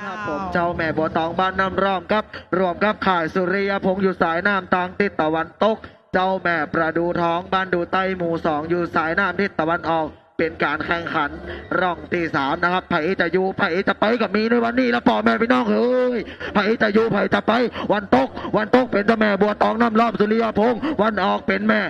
ครับผมเจ้าแม่บัวตองบ้านน้ำร่อมครับรวมกับข่ายสุริยพงษ์อยู่สายน้ำทางทิศตะวันตก เจ้าแม่ประดูท้องบ้านดูใต้หมู่สองอยู่สายน้ำทิศตะวันออก เป็นการแข่งขันร่องที่สามนะครับไผ่จะอยู่ไผ่จะไปกับมีในวันนี้แล้วพ่อแม่พี่น้องเอ้ยไผ่จะอยู่ไผ่จะไป วันตก วันตกเป็นเจ้าแม่บัวตองน้ำรอบสุริยพงษ์วันออกเป็นแม่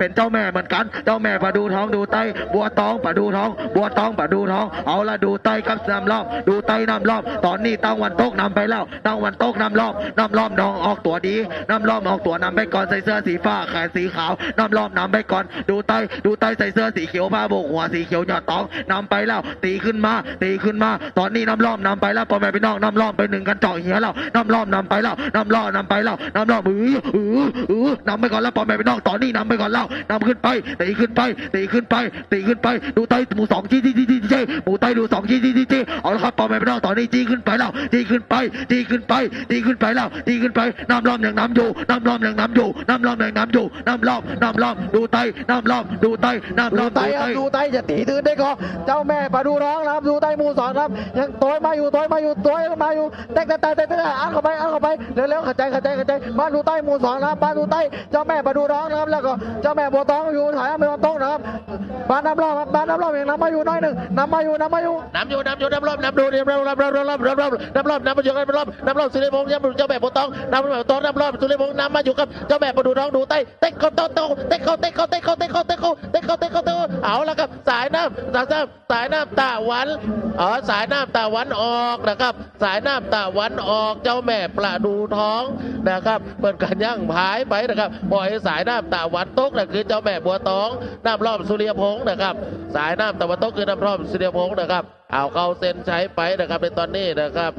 เป็นเจ้าแม่เหมือนกัน เจ้าแม่ประดูท้องดูไตบัวตองประดูท้อง บัวตองประดูท้อง เอาละดูไตกับน้ำรอบ ดูไตน้ำรอบ ตอนนี้ตั้งวันโต๊กนำไปแล้วตั้งวันโต๊กน้ำรอบน้ำรอบน้องออกตัวดีน้ำรอบออกตัวนำไปก่อนใส่เสื้อสีฟ้าแขนสีขาวน้ำรอบนำไปก่อน ดูไตดูไตใส่เสื้อสีเขียวผ้าโบกหัวสีเขียวหยอดตองนำไปแล้วตีขึ้นมา ตีขึ้นมา ตอนนี้น้ำรอบนำไปแล้วพ่อแม่พี่น้องน้ำรอบไปหนึ่งกันเจาะเหี้ยแล้วน้ำรอบนำไปแล้วน้ำรอบนำไปแล้วน้ำรอบอืออืออือนำไปก่อนแล้วพ่อแม่พี่น้องตอนนี้นำไปก่อนแล้วนำขึ้นไปตีขึ้นไปตีขึ้นไปตีขึ้นไปดูไตหมูสองจี้จี้จี้จี้จี้หมูไตดูสองจี้จี้จี้จี้เอาละครับพ่อแม่พี่น้องตอนนี้จี้ขึ้นไปแล้วจี้ขึ้นไปจี้ขึ้นไปจี้ขึ้นไปแล้วจี้ขึ้นไปน้ำรอบยังน้ำอยู่น้ำรอบยังน้ำอยู่น้ำรอบยังน้ำอยู่น้ำรอบน้ำรอบดูไตน้ำรอบดูไตน้ำรดูอบไตครับดูไตจะตีตื่นได้ก็เจ้าแม่ประดูร้องนะครับดูไตหมูสอนครับยังตัวมาอยู่ตัวมาอยู่ตัวมาอยู่แตกแตกแตกแตกแตกอันเข้าไปอันเข้าไปเร็วๆขัดใจขัดใจขัดใจมาดูไตหมูสอนนะครับมาดูไตเจ้าแม่ประดูร้องนะครับแล้วก็เจ้าแม่บัวตองอยู่ถ่ายไม่บัวตองนะครับบ้านน้ำรอบครับบ้านน้ำรอบเองน้ำมาอยู่น้อยหนึ่งน้ำมาอยู่น้ำมาอยู่น้ำอยู่น้ำอยู่น้ำรอบน้ำดูน้ำรอบน้ำรอบน้ำรอบน้ำรอบน้ำรอบน้ำมาอยู่กันน้ำรอบน้ำรอบสุริพงษ์เจ้าแม่ปวตองน้ำแบบตองน้ำรอบสุริพงษ์น้ำมาอยู่กับเจ้าแม่ประดูน้องดูใต้เต็กเขาเตโตเต็กเขาเต็กเขาเต็กเขาเต็กเขาเต็กเขาเต็ก เขาเต็กเขาเต็กเขาเอาละครับ สายน้ำสายน้ำสายน้ำตะวันอ๋อสายน้ำตะวันออกนะครับ สายน้ำตะวันออกเจ้าแม่ประดูท้องนะครับเปิดกันย่างพายไปนะครับปล่อยสายน้ำตะวันตกนั่นคือเจ้าแม่บัวตองน้ำรอบสุริยพงษ์นะครับ สายน้ำตะวันตกคือน้ำรอบสุริยพงษ์นะครับ เอาเข้าเส้นใช้ไปนะครับในตอนนี้นะครับ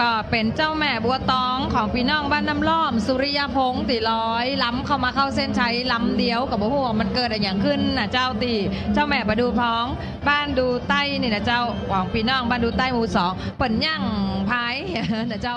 ก็เป็นเจ้าแม่บัวตองของพี่น้องบ้านน้ำล้อม สุริยพงศ์ตีร้อย ล้ำเข้ามาเข้าเส้นชัยล้ำเดียวกับบัวามันเกิดอะไรอย่างขึ้นนะเจ้าตีเจ้าแม่ประดูพ้อง บ้านดูใต้นี่นะเจ้าของพี่น้องบ้านดูใต้หมู่สองเปิ่นย่างพายนะเจ้า